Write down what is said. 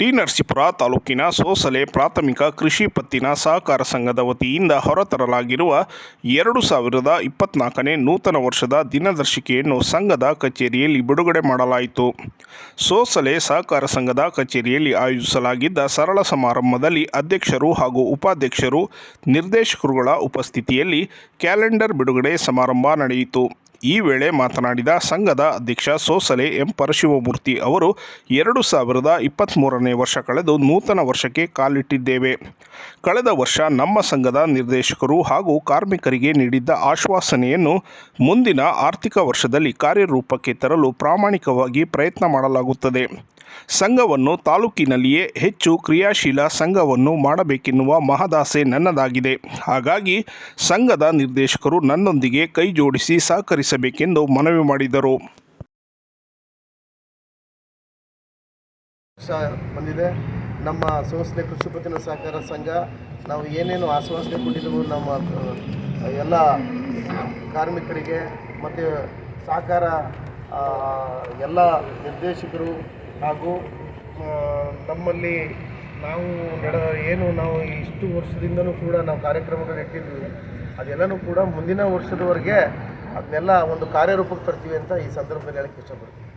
T Narasipura ತಾಲೂಕಿನ ಸೋಸಲೆ ಪ್ರಾಥಮಿಕ ಕೃಷಿ ಪತ್ತಿನ ಸಹಕಾರ ಸಂಘದ ವತಿಯಿಂದ ಹೊರತರಲಾಗಿರುವ ಎರಡು ಸಾವಿರದ ಇಪ್ಪತ್ನಾಲ್ಕನೇ ನೂತನ ವರ್ಷದ ದಿನದರ್ಶಿಕೆಯನ್ನು ಸಂಘದ ಕಚೇರಿಯಲ್ಲಿ ಬಿಡುಗಡೆ ಮಾಡಲಾಯಿತು. ಸೋಸಲೆ ಸಹಕಾರ ಸಂಘದ ಕಚೇರಿಯಲ್ಲಿ ಆಯೋಜಿಸಲಾಗಿದ್ದ ಸರಳ ಸಮಾರಂಭದಲ್ಲಿ ಅಧ್ಯಕ್ಷರು ಹಾಗೂ ಉಪಾಧ್ಯಕ್ಷರು, ನಿರ್ದೇಶಕರುಗಳ ಉಪಸ್ಥಿತಿಯಲ್ಲಿ ಕ್ಯಾಲೆಂಡರ್ ಬಿಡುಗಡೆ ಸಮಾರಂಭ ನಡೆಯಿತು. ಈ ವೇಳೆ ಮಾತನಾಡಿದ ಸಂಘದ ಅಧ್ಯಕ್ಷ ಸೋಸಲೆ ಎಂ ಪರಶಿವಮೂರ್ತಿ ಅವರು, ಎರಡು ಸಾವಿರದ ಇಪ್ಪತ್ತ್ಮೂರನೇ ವರ್ಷ ಕಳೆದು ನೂತನ ವರ್ಷಕ್ಕೆ ಕಾಲಿಟ್ಟಿದ್ದೇವೆ. ಕಳೆದ ವರ್ಷ ನಮ್ಮ ಸಂಘದ ನಿರ್ದೇಶಕರು ಹಾಗೂ ಕಾರ್ಮಿಕರಿಗೆ ನೀಡಿದ್ದ ಆಶ್ವಾಸನೆಯನ್ನು ಮುಂದಿನ ಆರ್ಥಿಕ ವರ್ಷದಲ್ಲಿ ಕಾರ್ಯರೂಪಕ್ಕೆ ತರಲು ಪ್ರಾಮಾಣಿಕವಾಗಿ ಪ್ರಯತ್ನ ಮಾಡಲಾಗುತ್ತದೆ. ಸಂಘವನ್ನು ತಾಲೂಕಿನಲ್ಲಿಯೇ ಹೆಚ್ಚು ಕ್ರಿಯಾಶೀಲ ಸಂಘವನ್ನು ಮಾಡಬೇಕೆನ್ನುವ ಮಹದಾಸೆ ನನ್ನದಾಗಿದೆ. ಹಾಗಾಗಿ ಸಂಘದ ನಿರ್ದೇಶಕರು ನನ್ನೊಂದಿಗೆ ಕೈ ಜೋಡಿಸಿ ಸಹಕರಿಸಬೇಕೆಂದು ಮನವಿ ಮಾಡಿದರು. ಬಂದಿದೆ. ನಮ್ಮ ಸಂಸ್ಥೆ ಕೃಷಿ ಪತ್ತಿನ ಸಹಕಾರ ಸಂಘ, ನಾವು ಏನೇನು ಆಶ್ವಾಸನೆ ಕೊಟ್ಟಿದ್ದೆವು ನಮ್ಮ ಎಲ್ಲ ಕಾರ್ಮಿಕರಿಗೆ, ಮತ್ತು ಸಹಕಾರ ಎಲ್ಲ ನಿರ್ದೇಶಕರು ಹಾಗೂ ನಮ್ಮಲ್ಲಿ ನಾವು ನಡ ಏನು ನಾವು ಇಷ್ಟು ವರ್ಷದಿಂದಲೂ ಕೂಡ ನಾವು ಕಾರ್ಯಕ್ರಮಗಳು ಇಟ್ಟಿದ್ವಿ. ಅದೆಲ್ಲನೂ ಕೂಡ ಮುಂದಿನ ವರ್ಷದವರೆಗೆ ಅದನ್ನೆಲ್ಲ ಒಂದು ಕಾರ್ಯರೂಪಕ್ಕೆ ತರ್ತೀವಿ ಅಂತ ಈ ಸಂದರ್ಭದಲ್ಲಿ ಹೇಳಕ್ಕೆ ಇಷ್ಟಪಡ್ತೀನಿ.